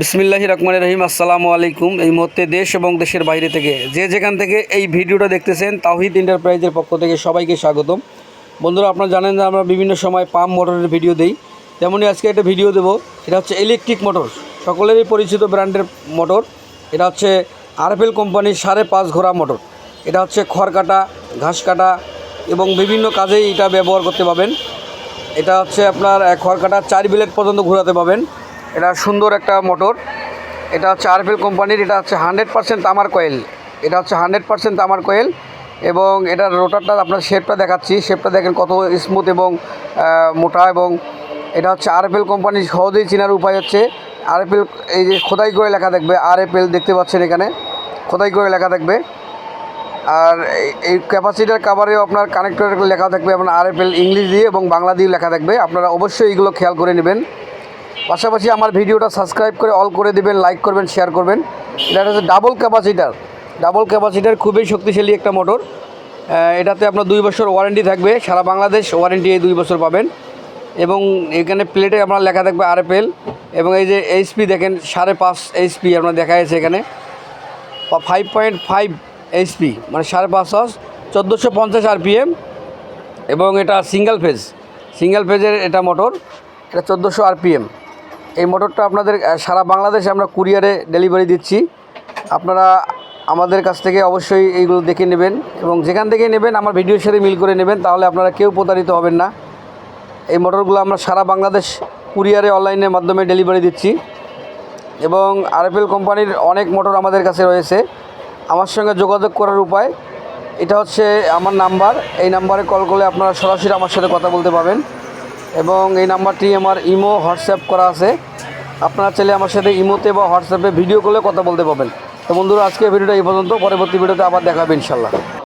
বিসমিল্লাহি রহমান রহিম, আসসালামু আলাইকুম। এই মুহূর্তে দেশ এবং দেশের বাইরে থেকে যে যেখান থেকে এই ভিডিওটা দেখতেছেন, তাওহিদ এন্টারপ্রাইজের পক্ষ থেকে সবাইকে স্বাগতম। বন্ধুরা, আপনারা জানেন যে আমরা বিভিন্ন সময় পাম্প মোটরের ভিডিও দেই। তেমনই আজকে একটা ভিডিও দেবো, এটা হচ্ছে ইলেকট্রিক মোটর সকলেরই পরিচিত ব্র্যান্ডের মোটর। এটা হচ্ছে আরএফএল কোম্পানির সাড়ে পাঁচ ঘোড়া মোটর। এটা হচ্ছে খড় কাটা ঘাস কাটা এবং বিভিন্ন কাজেই এটা ব্যবহার করতে পাবেন। এটা হচ্ছে আপনার খড় কাটা চার বিলেট পর্যন্ত ঘোরাতে পাবেন। এটা সুন্দর একটা মোটর। এটা হচ্ছে আরফেল কোম্পানির, এটা হচ্ছে হান্ড্রেড পার্সেন্ট তামার কয়েল। এটা হচ্ছে হান্ড্রেড পার্সেন্ট তামার কয়েল এবং এটার রোটারটা আপনার শেপটা দেখাচ্ছি। শেপটা দেখেন কত স্মুথ এবং মোটা এবং এটা হচ্ছে আরএফএল কোম্পানির সহজেই চেনার উপায় হচ্ছে। আরএফএল, এই যে খোদাই করে লেখা থাকবে আরএফএল দেখতে পাচ্ছেন এখানে। খোদাই করে লেখা থাকবে আর এই- ক্যাপাসিটার কাভারেও আপনার কানেক্টর লেখা থাকবে আপনার আরএফএল ইংলিশ দিয়ে এবং বাংলা দিয়ে লেখা থাকবে আপনারা অবশ্যই এইগুলো খেয়াল করে নেবেন। পাশাপাশি আমার ভিডিওটা সাবস্ক্রাইব করে অল করে দিবেন লাইক করবেন শেয়ার করবেন। এটা হচ্ছে ডাবল ক্যাপাসিটার ডাবল ক্যাপাসিটার খুবই শক্তিশালী একটা মোটর এটাতে আপনার দুই বছর ওয়ারেন্টি থাকবে, সারা বাংলাদেশ ওয়ারেন্টি এই দুই বছর পাবেন। এবং এখানে প্লেটে আপনার লেখা থাকবে আরএফএল এবং এই যে এইচপি দেখেন, সাড়ে পাঁচ এইচপি আপনার দেখা যাচ্ছে এখানে ফাইভ পয়েন্ট ফাইভ এইচপি মানে সাড়ে পাঁচ হাস চোদ্দোশো পঞ্চাশ আরপিএম এবং এটা সিঙ্গেল ফেজ সিঙ্গেল ফেজের এটা মোটর এটা চোদ্দোশো আরপিএম এই মোটরটা আপনাদের সারা বাংলাদেশে আমরা কুরিয়ারে ডেলিভারি দিচ্ছি। আপনারা আমাদের কাছ থেকে অবশ্যই এইগুলো দেখে নেবেন এবং যেখান থেকে নেবেন, আমার ভিডিওর সাথে মিল করে নেবেন, তাহলে আপনারা কেউ প্রতারিত হবেন না। এই মোটরগুলো আমরা সারা বাংলাদেশ কুরিয়ারে, অনলাইনের মাধ্যমে ডেলিভারি দিচ্ছি। এবং আরএফএল কোম্পানির অনেক মোটর আমাদের কাছে রয়েছে। আমার সঙ্গে যোগাযোগ করার উপায়, এটা হচ্ছে আমার নাম্বার। এই নাম্বারে কল করলে আপনারা সরাসরি আমার সাথে কথা বলতে পারবেন। এবং এই নাম্বারটি আমার ইমো, হোয়াটসঅ্যাপ করা আছে। আপনারা চাইলে আমার সাথে ইমোতে বা হোয়াটসঅ্যাপে ভিডিও কলে কথা বলতে পারবেন। তো বন্ধুরা আজকে ভিডিওটা এই পর্যন্ত। পরবর্তী ভিডিওতে আবার দেখাবে ইনশাল্লাহ।